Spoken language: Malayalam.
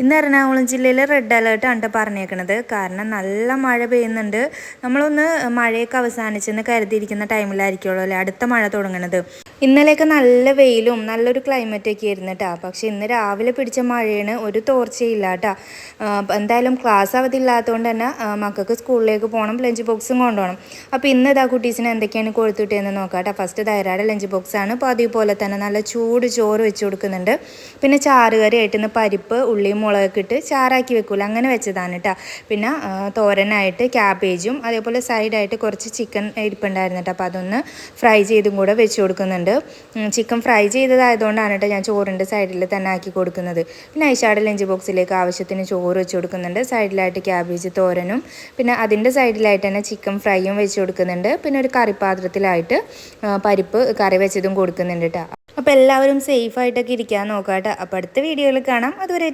ഇന്ന് എറണാകുളം ജില്ലയിൽ റെഡ് അലേർട്ട് ആണ് പറഞ്ഞേക്കുന്നത് കാരണം നല്ല മഴ പെയ്യുന്നുണ്ട്. നമ്മളൊന്ന് മഴയൊക്കെ അവസാനിച്ചെന്ന് കരുതിയിരിക്കുന്ന ടൈമിലായിരിക്കുമല്ലോ അല്ലേ? അടുത്ത മഴ തുടങ്ങണത്. ഇന്നലെയൊക്കെ നല്ല വെയിലും നല്ലൊരു ക്ലൈമറ്റ് ഒക്കെ ആയിരുന്നു കേട്ടോ പക്ഷെ ഇന്ന് രാവിലെ പിടിച്ച മഴയാണ് ഒരു തോർച്ചയില്ല കേട്ടോ എന്തായാലും ക്ലാസ് അവധി ഇല്ലാത്തതുകൊണ്ട് തന്നെ മക്കൾക്ക് സ്കൂളിലേക്ക് പോകണം ലഞ്ച് ബോക്സും കൊണ്ടുപോകണം. അപ്പോൾ ഇന്ന് ഇതാ കുട്ടീസിന് എന്തൊക്കെയാണ് കൊടുത്തിട്ടേന്ന് നോക്കാം കേട്ടോ ഫസ്റ്റ് ധൈര്യയുടെ ലഞ്ച് ബോക്സ് ആണ്. അപ്പോൾ അതേപോലെ തന്നെ നല്ല ചൂട് ചോറ് വെച്ച് കൊടുക്കുന്നുണ്ട്. പിന്നെ ചാറുകറി ആയിട്ട് ഇന്ന് പരിപ്പ് ഉള്ളിയും മുളകൊക്കെ ഇട്ട് ചാറാക്കി വെക്കൂല. അങ്ങനെ വെച്ചതാണ് കേട്ടോ പിന്നെ തോരനായിട്ട് ക്യാബേജും അതേപോലെ സൈഡായിട്ട് കുറച്ച് ചിക്കൻ ഇരിപ്പുണ്ടായിരുന്നു കേട്ടോ അപ്പോൾ അതൊന്ന് ഫ്രൈ ചെയ്തും കൂടെ വെച്ച് കൊടുക്കുന്നുണ്ട്. ചിക്കൻ ഫ്രൈ ചെയ്തതായതുകൊണ്ടാണ് കേട്ടോ ഞാൻ ചോറിന്റെ സൈഡിൽ തന്നെ ആക്കി കൊടുക്കുന്നത്. പിന്നെ ഐഷാടെ ലഞ്ച് ബോക്സിലേക്ക് ആവശ്യത്തിന് ചോറ് വെച്ച് കൊടുക്കുന്നുണ്ട്. സൈഡിലായിട്ട് ക്യാബേജ് തോരനും പിന്നെ അതിന്റെ സൈഡിലായിട്ട് തന്നെ ചിക്കൻ ഫ്രൈയും വെച്ച് കൊടുക്കുന്നുണ്ട്. പിന്നെ ഒരു കറിപ്പാത്രത്തിലായിട്ട് ആ, പരിപ്പ് കറി വെച്ചതും കൊടുക്കുന്നുണ്ട് കേട്ടോ. അപ്പോൾ എല്ലാവരും സേഫായിട്ടൊക്കെ ഇരിക്കാൻ നോക്കാം കേട്ടോ അപ്പോൾ അടുത്ത വീഡിയോയിൽ കാണാം. അതുവരെ